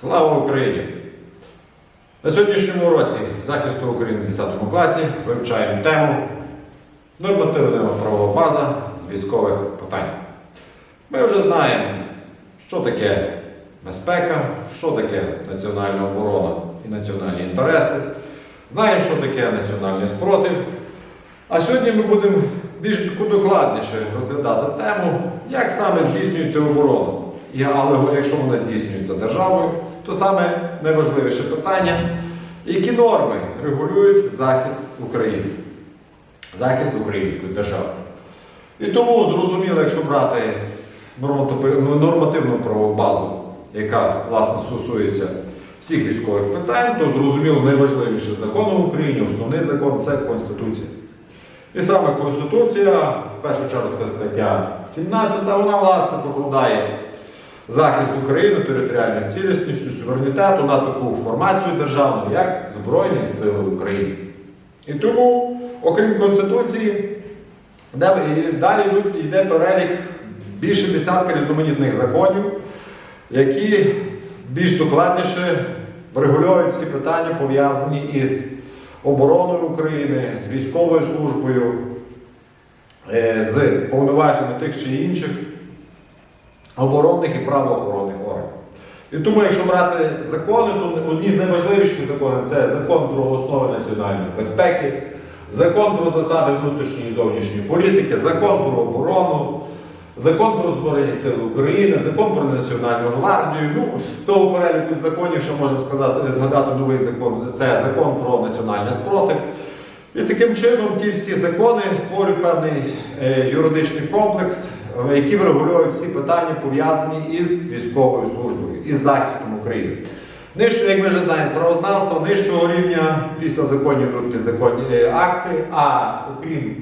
Слава Україні! На сьогоднішньому році захисту України в 10 класі вивчаємо тему нормативна правова база з військових питань. Ми вже знаємо, що таке безпека, що таке національна оборона і національні інтереси. Знаємо, що таке національний спротив. А сьогодні ми будемо більш докладніше розглядати тему, як саме здійснюється оборона. Але якщо вона здійснюється державою, то саме найважливіше питання, які норми регулюють захист України, захист української держави. І тому зрозуміло, якщо брати нормативну правову базу, яка власне стосується всіх військових питань, то зрозуміло найважливіший закон в Україні, основний закон це Конституція. І саме Конституція, в першу чергу, це стаття 17, вона власне покладає захист України територіальної цілісності, суверенітету на таку формацію державну, як Збройні Сили України. І тому, окрім Конституції, далі йде перелік більше десятка різноманітних законів, які більш докладніше врегульовують всі питання, пов'язані із обороною України, з військовою службою, е, з повноваженнями тих чи інших оборонних і правоохоронних органів. І тому, якщо брати закони, то одні з найважливіших законів це закон про основи національної безпеки, закон про засади внутрішньої і зовнішньої політики, закон про оборону, закон про Збройні Сили України, закон про Національну гвардію. Ну, з того переліку законів, що можемо сказати, згадати новий закон, це закон про національний спротив. І таким чином ті всі закони створюють певний е, юридичний комплекс, е, який врегулює всі питання, пов'язані із військовою службою, із захистом України. Нижче, як ми вже знаємо, з правознавства нижчого рівня після законів йдуть підзаконні акти, а окрім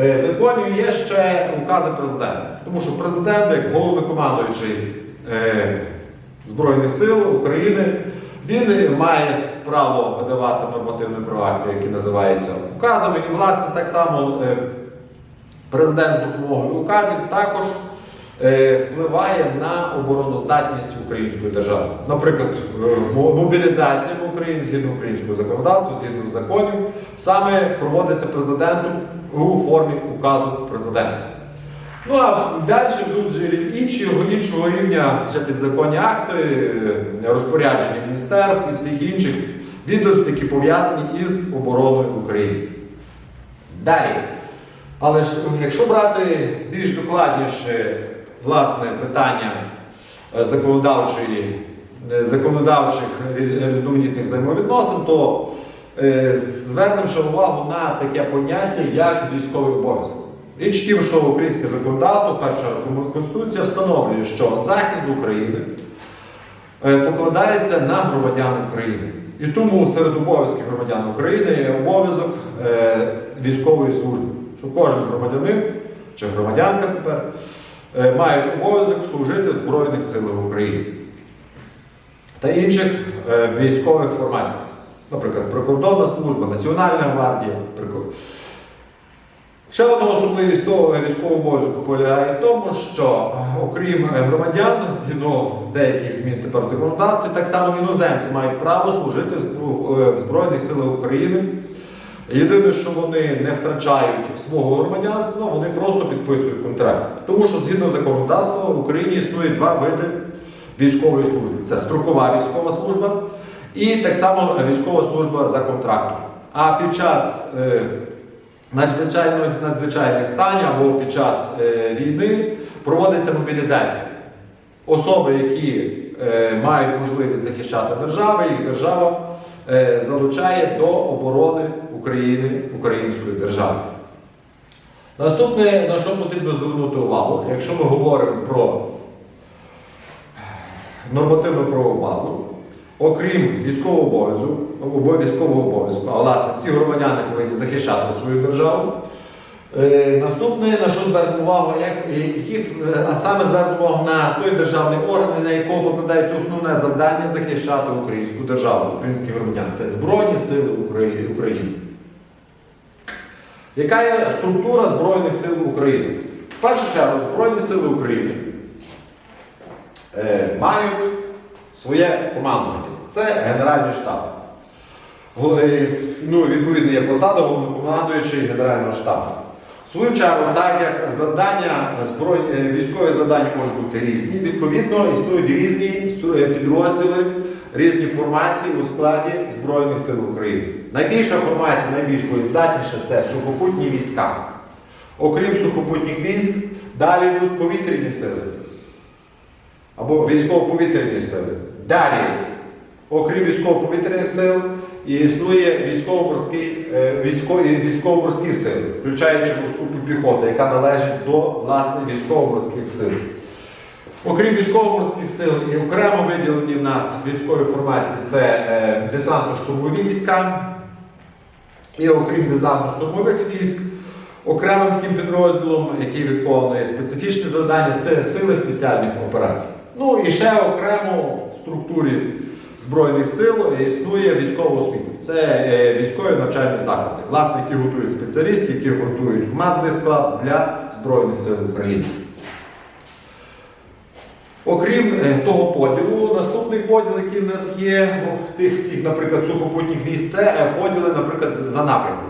е, законів є ще укази президента. Тому що президент, як головнокомандуючий е, Збройних сил України, він має право видавати нормативні акти, які називаються указами. І, власне, так само президент з допомогою указів також е, впливає на обороноздатність української держави. Наприклад, е, мобілізація в Україні згідно українського законодавства, згідно законів, саме проводиться президентом у формі указу президента. Ну а далі йдуть інші, іншого рівня вже підзаконні акти, е, розпорядження міністерств і всіх інших відомств, які пов'язані із обороною України. Далі. Але ж якщо брати більш докладніше власне питання е, законодавчої, е, законодавчих різноманітних взаємовідносин, то е, звернемо увагу на таке поняття, як військовий обов'язок. Річ тім, що українське законодавство, перша конституція встановлює, що захист України покладається на громадян України. І тому серед обов'язків громадян України є обов'язок військової служби, що кожен громадянин чи громадянка тепер е, мають обов'язок служити в Збройних силах України та інших е, військових формаціях. Наприклад, прикордонна служба, Національна гвардія. Ще одна особливість того військового обов'язку полягає в тому, що е, окрім громадян, згідно деяких змін тепер в законодавстві, так само іноземці мають право служити в Збройних силах України. Єдине, що вони не втрачають свого громадянства, вони просто підписують контракт. Тому що згідно законодавства в Україні існує два види військової служби: це строкова військова служба і так само військова служба за контрактом. А під час е, надзвичайних, надзвичайних станів або під час е, війни проводиться мобілізація. Особи, які е, мають можливість захищати державу, їх держава залучає до оборони України, української держави. Наступне, на що потрібно звернути увагу, якщо ми говоримо про нормативну правову базу, окрім військового обов'язку, обов'язкового обов'язку, а власне всі громадяни повинні захищати свою державу. Е, Наступне, на що звернемо увагу, як, е, які, е, а саме звернемо увагу на той державний орган, на якого покладається основне завдання захищати українську державу, українських громадян. Це Збройні Сили України. Яка є структура Збройних сил України? В першу чергу, Збройні сили України мають своє командування. Це Генеральний штаб. Ну, відповідно, є посада головнокомандуючий Генерального штабу. В свою так як завдання збройні е, військові завдання можуть бути різні, відповідно існують різні е, підрозділи, різні формації у складі Збройних сил України. Найбільша формація, найбільш боєздатніша це сухопутні війська. Окрім сухопутніх військ, далі йдуть повітряні сили або військово-повітряні сили. Далі, окрім військово-повітряних сил, і існує е, військово-морські сили, включаючи морську піхоту, яка належить до власне військово-морських сил. Окрім військово-морських сил і окремо виділені в нас військові формації це е, десантно-штурмові війська. І окрім десантно-штурмових військ, окремим таким підрозділом, який виконує специфічні завдання, це сили спеціальних операцій. Ну і ще окремо в структурі Збройних сил існує військова освіта. Це е, військові навчальні заклади, власне, які готують спеціалістів, які готують командний склад для Збройних сил України. Окрім е, того поділу, наступний поділ, який в нас є, тих всіх, наприклад, сухопутніх військ, це е, поділи, наприклад, за напрямками.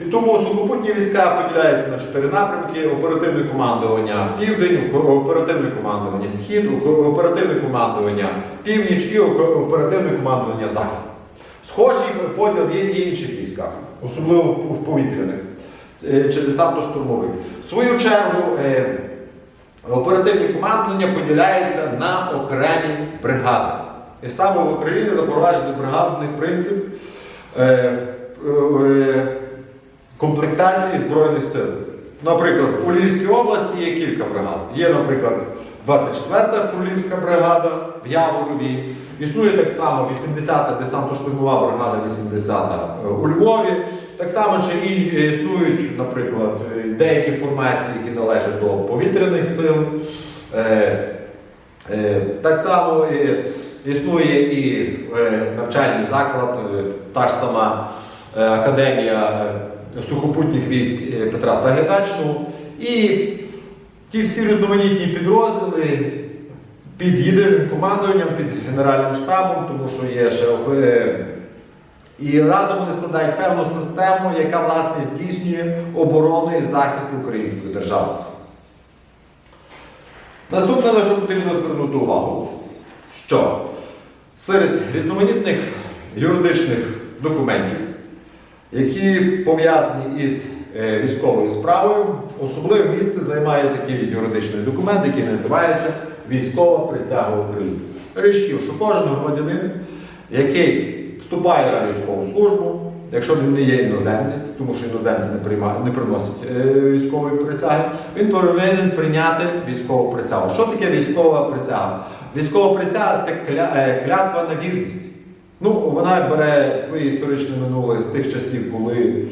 І тому сухопутні війська поділяються на чотири напрямки: оперативне командування Південь, оперативне командування Схід, оперативне командування Північ і оперативне командування Захід. Схожий поділ є і інших військах, особливо в повітряних е, чи десантно-штурмових. В свою чергу. е, Оперативні командування поділяються на окремі бригади. І саме в Україні запроваджений бригадний принцип е, комплектації Збройних сил. Наприклад, у Львівській області є кілька бригад. Є, наприклад, 24-та Курлівська бригада в Яворові. Існує так само 80-та десантно-штурмова бригада, 80-та у Львові. Так само ще і існують, наприклад, деякі формації, які належать до повітряних сил. Е, е, Так само е, існує і е, навчальний заклад, е, та ж сама е, академія е, сухопутніх військ е, Петра Сагайдачного. І ті всі різноманітні підрозділи під єдиним командуванням, під Генеральним штабом, тому що є ще е, і разом вони складають певну систему, яка власне здійснює оборону і захист української держави. Наступне, на що потрібно звернути увагу, що серед різноманітних юридичних документів, які пов'язані із е, військовою справою, особливе місце займає такий юридичний документ, який називається Військова присяга України. Річ, що кожен громадянин, який вступає на військову службу, якщо він не є іноземець, тому що іноземці не, приймають, не приносять е, військової присяги, він повинен прийняти військову присягу. Що таке військова присяга? Військова присяга це кля, е, клятва на вірність. Ну, вона бере своє історичне минуле з тих часів, коли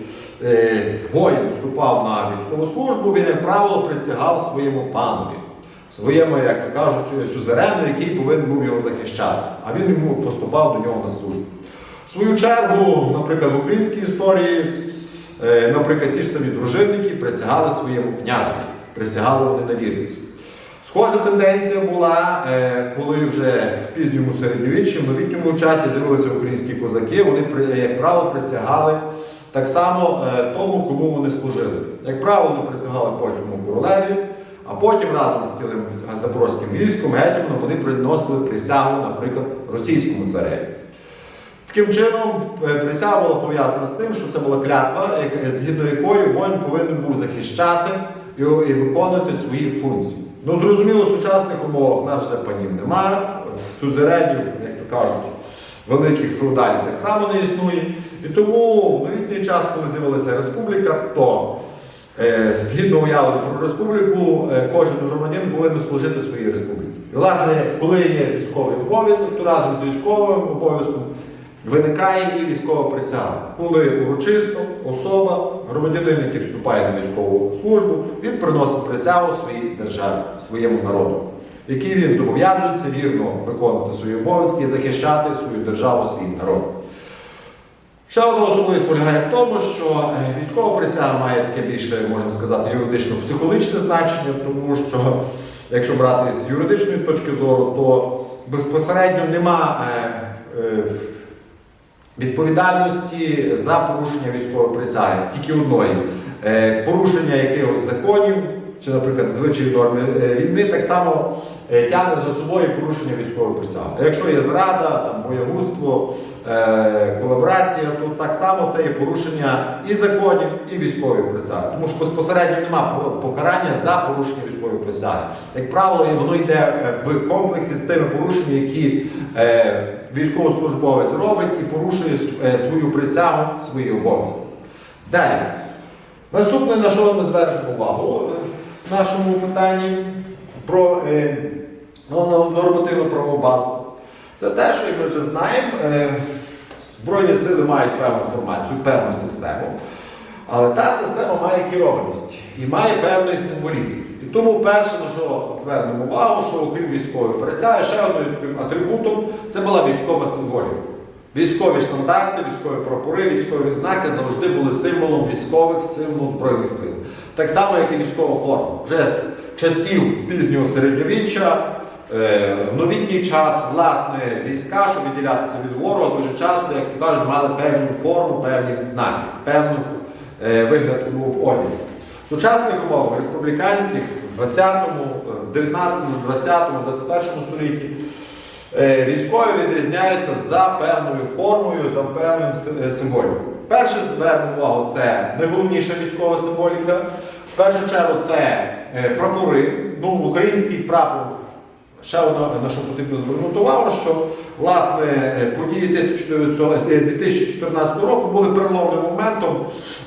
е, воїн вступав на військову службу, він, як правило, присягав своєму панові, своєму, як то кажуть, сюзерену, який повинен був його захищати, а він йому поступав до нього на службу. В свою чергу, наприклад, в українській історії, е, наприклад, ті ж самі дружинники присягали своєму князеві, присягали вони на вірність. Схожа тенденція була, е, коли вже в пізньому середньовіччі, в новітньому часі з'явилися українські козаки, вони, як правило, присягали так само е, тому, кому вони служили. Як правило, вони присягали польському королеві, а потім разом з цілим запорозьким військом, гетьманом, вони приносили присягу, наприклад, російському цареві. Таким чином, е, присяга була пов'язана з тим, що це була клятва, згідно якої воїн повинен був захищати і, і виконувати свої функції. Ну, зрозуміло, в сучасних умовах нас вже панів немає, в як то кажуть, великих феодалів так само не існує. І тому в новітній час, коли з'явилася республіка, то е, згідно уявлення про республіку, е, кожен громадянин повинен служити своїй республіці. І, власне, коли є військовий обов'язок, то разом з військовим обов'язком виникає і військова присяга, коли урочисто особа, громадянин, який вступає на військову службу, він приносить присягу своїй державі, своєму народу, який він зобов'язується вірно виконувати свої обов'язки і захищати свою державу, свій народ. Ще одна особливість полягає в тому, що е, військова присяга має таке більше, можна сказати, юридично-психологічне значення, тому що, якщо брати з юридичної точки зору, то безпосередньо нема е, е, відповідальності за порушення військової присяги, тільки одної. Е, порушення якихось законів, чи, наприклад, звичайні норми е, війни, так само е, тягне за собою порушення військової присяги. Якщо є зрада, там, боягузтво, колаборація, то так само це є порушення і законів, і військової присяги. Тому що безпосередньо немає покарання за порушення військової присяги. Як правило, воно йде е, в комплексі з тими порушеннями, які е, військовослужбовець робить і порушує е, свою присягу, свої обов'язки. Далі. Наступне, на що ми звернемо увагу е, в нашому питанні про е, ну, нормативну правову базу. Це те, що як ми вже знаємо, е, Збройні сили мають певну формацію, певну систему. Але та система має керованість і має певний символізм. І тому перше, на що звернемо увагу, що окрім військової присяги, ще одним атрибутом це була військова символіка. Військові штандарти, військові прапори, військові знаки завжди були символом військових символів Збройних сил. Так само, як і військова форма. Вже з часів пізнього середньовіччя, в новітній час, власне, війська, щоб відділятися від ворога, дуже часто, як кажуть, мали певну форму, певні відзнаки, певну е, вигляд в одязі. В сучасних умовах республіканських в 20-му, в 19-му, 20-му, 21 столітті Е, Військові відрізняються за певною формою, за певним сим- е, символікою. Перше звернемо увагу, це найголовніша військова символіка. В першу чергу це е, прапори. Ну, український прапор. Ще одне, на що потрібно звернути увагу, що власне події 1900 е, 2014 року були переломним моментом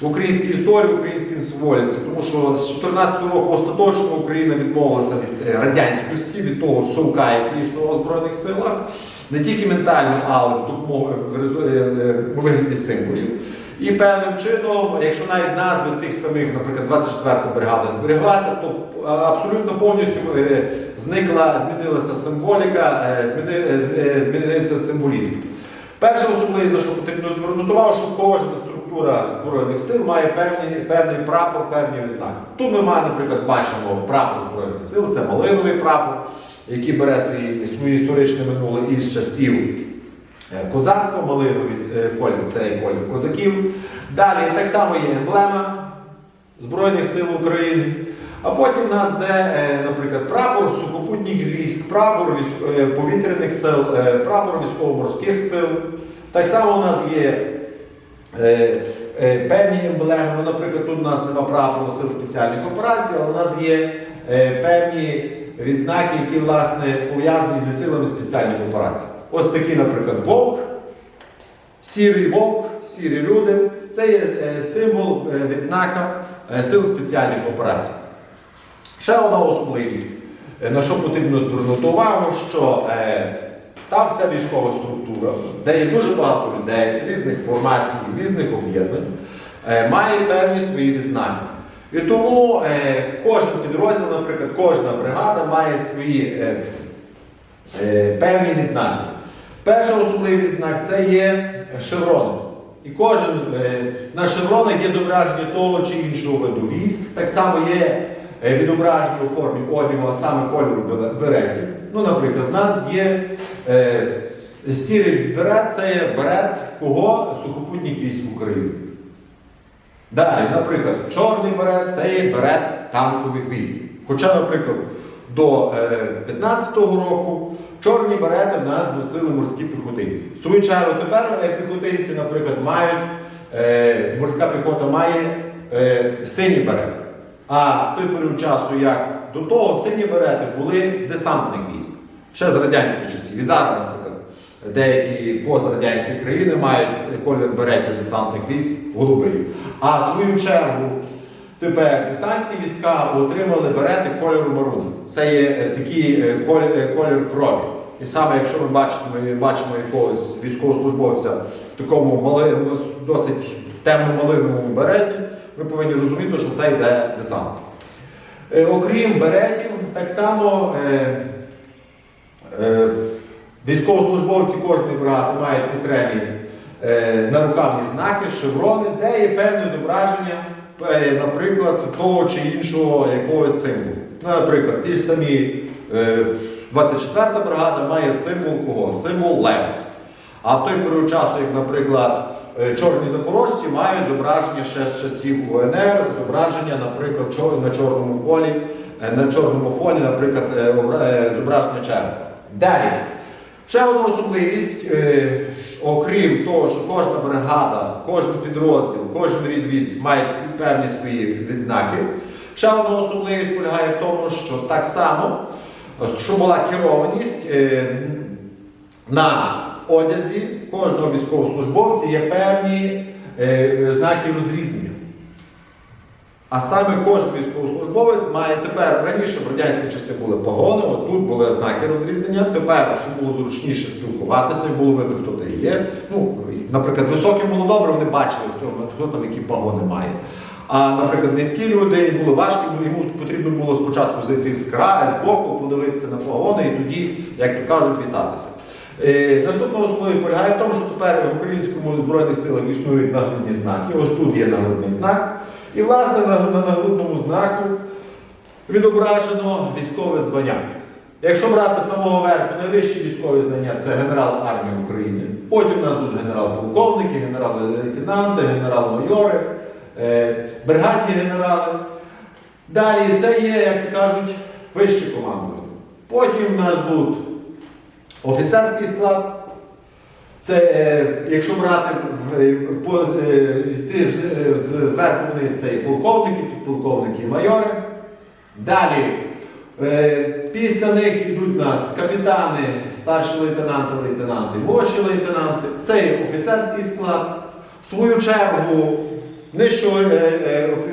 в українській історії, в українській символіці, тому що з 2014 року остаточно Україна відмовилася від е, радянськості, від того совка, який існував у Збройних силах, не тільки ментально, але в в резу- е, е, вигляді символів. І певним чином, якщо навіть назви тих самих, наприклад, 24 та бригада збереглася, то абсолютно повністю е, зникла, змінилася символіка, е, е, змінився символізм. Перша особливість, на що потрібно звернути увагу, що кожна структура Збройних сил має певний, певний прапор, певні ознаки. Тут ми маємо, наприклад, бачимо прапор Збройних сил, це малиновий прапор, який бере свої, своє історичне минуле із часів Козацтво, малиновий е, колір це колір козаків. Далі так само є емблема Збройних сил України. А потім у нас де, е, наприклад, прапор сухопутніх військ, прапор е, повітряних сил, е, прапор військово-морських сил. Так само у нас є е, е, певні емблеми. Ну, наприклад, тут у нас нема прапору сил спеціальних операцій, але у нас є е, певні відзнаки, які власне пов'язані зі силами спеціальних операцій. Ось такі, наприклад, вовк, сірий вовк, сірі люди. Це є е, символ е, відзнака е, сил спеціальних операцій. Ще одна особливість, на що потрібно звернути увагу, що та вся військова структура, де є дуже багато людей, різних формацій, різних об'єднань, має певні свої відзнаки. І тому кожен підрозділ, наприклад, кожна бригада має свої певні відзнаки. Перша особливий знак це є шеврон. І кожен е, на шевронах є зображення того чи іншого виду військ. Так само є е, відображення у формі одягу, а саме кольору беретів. Ну, наприклад, в нас є е, сірий берет, це є берет кого? Сухопутніх військ України. Далі, наприклад, чорний берет це є берет танкових військ. Хоча, наприклад, до 15-го року чорні берети в нас носили морські піхотинці. В свою чергу тепер піхотинці, наприклад, мають, е, морська піхота має е, сині берети. А той період часу, як до того, сині берети були десантних військ. Ще з радянських часів. І зараз, наприклад, деякі пострадянські країни мають колір беретів десантних військ голубий. А в свою чергу тепер десантні війська отримали берети кольору марун. Це є е, такий е, колір, е, крові. І саме якщо ми бачимо, ми бачимо якогось військовослужбовця в такому мали, досить темно-малиновому береті, ми повинні розуміти, що це йде десант. Окрім беретів, так само е, е, військовослужбовці кожної бригади мають окремі е, нарукавні знаки, шеврони, де є певне зображення, наприклад, того чи іншого якогось символу. Ну, наприклад, ті ж самі е, 24-та бригада має символ кого? Символ лева. А в той період часу, як, наприклад, е, чорні запорожці мають зображення ще з часів УНР, зображення, наприклад, на чорному полі, е, на чорному фоні, наприклад, е, обра- е, зображення черепа. Далі. Ще одна особливість, е, окрім того, що кожна бригада, кожен підрозділ, кожен рід військ має певні свої відзнаки. Ще одна особливість полягає в тому, що так само, що була керованість е, на одязі кожного військовослужбовця є певні е, знаки розрізнення. А саме кожен військовослужбовець має тепер раніше в радянські часи були погони, от тут були знаки розрізнення. Тепер, щоб було зручніше спілкуватися, було видно, хто ти є. Ну, наприклад, високим було добре, вони бачили, хто, хто там які погони має. А, наприклад, низькі люди було важко, йому потрібно було спочатку зайти з краю, з боку, подивитися на погони і тоді, як то кажуть, вітатися. Е, Наступна особливість полягає в тому, що тепер в українському збройних силах існують нагрудні знаки. Ось тут є нагрудний знак. І, власне, на, на нагрудному знаку відображено військове звання. Якщо брати з самого верху, найвищі військові знання це генерал армії України. Потім у нас тут генерал-полковники, генерал-лейтенанти, генерал-майори, е, бригадні генерали. Далі це є, як кажуть, вище командування. Потім у нас тут офіцерський склад. Це е, якщо брати е, по, е, йти зверху вниз, це і полковники, підполковники, і майори. Далі після них йдуть нас капітани, старші лейтенанти, лейтенанти, молодші лейтенанти. Це є офіцерський склад. В свою чергу нижчого,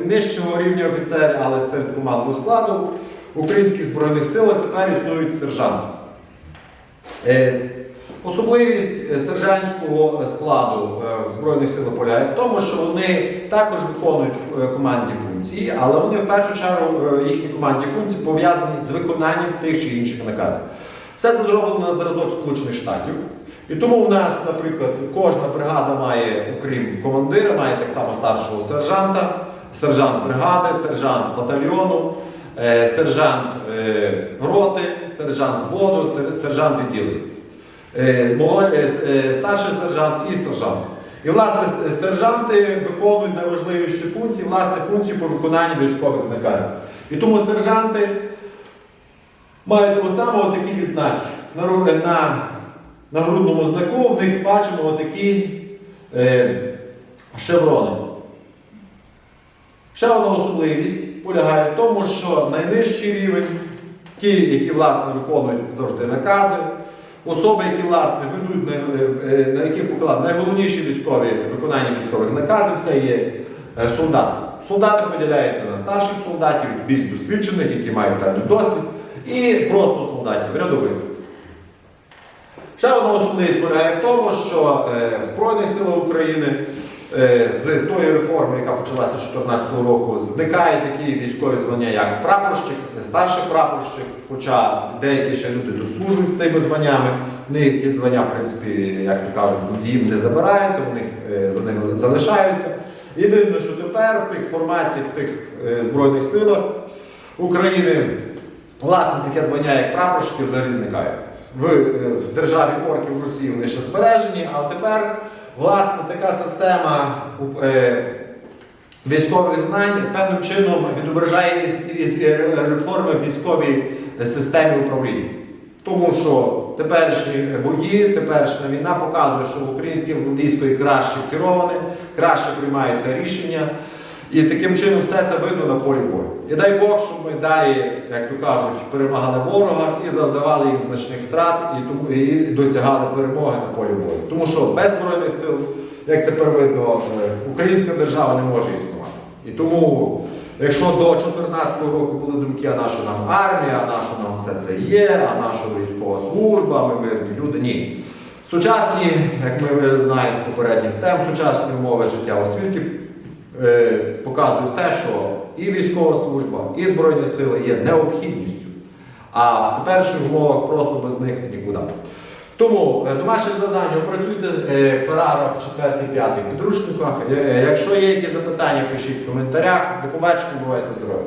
нижчого рівня офіцери, але серед командного складу в українських збройних силах тепер існують сержанти. Е, Особливість е, сержантського складу е, в Збройних силах полягає в тому, що вони також виконують е, командні функції, але вони в першу чергу е, їхні командні функції пов'язані з виконанням тих чи інших наказів. Все це зроблено на зразок Сполучених Штатів. І тому у нас, наприклад, кожна бригада має, окрім командира, має так само старшого сержанта, сержант бригади, сержант батальйону, е, сержант е, роти, сержант зводу, сер- сержант відділення. Старший сержант і сержант. І, власне, сержанти виконують найважливіші функції, власне, функції по виконанню військових наказів. І тому сержанти мають того самого такі відзнаки. На, на, на грудному знаку в них бачимо такі е, шеврони. Ще одна особливість полягає в тому, що найнижчий рівень, ті, які власне виконують завжди накази, особи, які власне ведуть, на, е, яких покладено найголовніші військові виконання військових наказів, це є е, солдати. Солдати поділяються на старших солдатів, більш досвідчених, які мають певний досвід, і просто солдатів, рядових. Ще одна особливість полягає в тому, що е, в Збройних силах України з тої реформи, яка почалася з 2014 року, зникають такі військові звання, як прапорщик, старший прапорщик, хоча деякі ще люди дослужують тими званнями. Вони ті звання, в принципі, як то кажуть, їм не забираються, вони е, за ними залишаються. Єдине, що тепер в тих формаціях, в тих е, Збройних силах України Власне, таке звання, як прапорщики, взагалі зникає. В е, державі орків в Росії вони ще збережені, а тепер, власне, така система е, військових знань певним чином відображає реформи в військовій системі управління. Тому що теперішні бої, теперішня війна показує, що українське військо краще кероване, краще приймаються рішення. І таким чином все це видно на полі бою. І дай Бог, щоб ми далі, як то кажуть, перемагали ворога і завдавали їм значних втрат, і, і досягали перемоги на полі бою. Тому що без Збройних сил, як тепер видно, е, українська держава не може існувати. І тому, якщо до 2014 року були думки, а наша нам армія, а наша нам все це є, а наша військова служба, ми мирні люди, ні. Сучасні, як ми знаємо з попередніх тем, сучасні умови життя у світі показують те, що і військова служба, і Збройні сили є необхідністю. А в перших умовах просто без них нікуди. Тому е, домашнє завдання опрацюйте е, параграф 4-5 підручниках. Е, Якщо є якісь запитання, пишіть в коментарях. До побачення, бувайте здорові!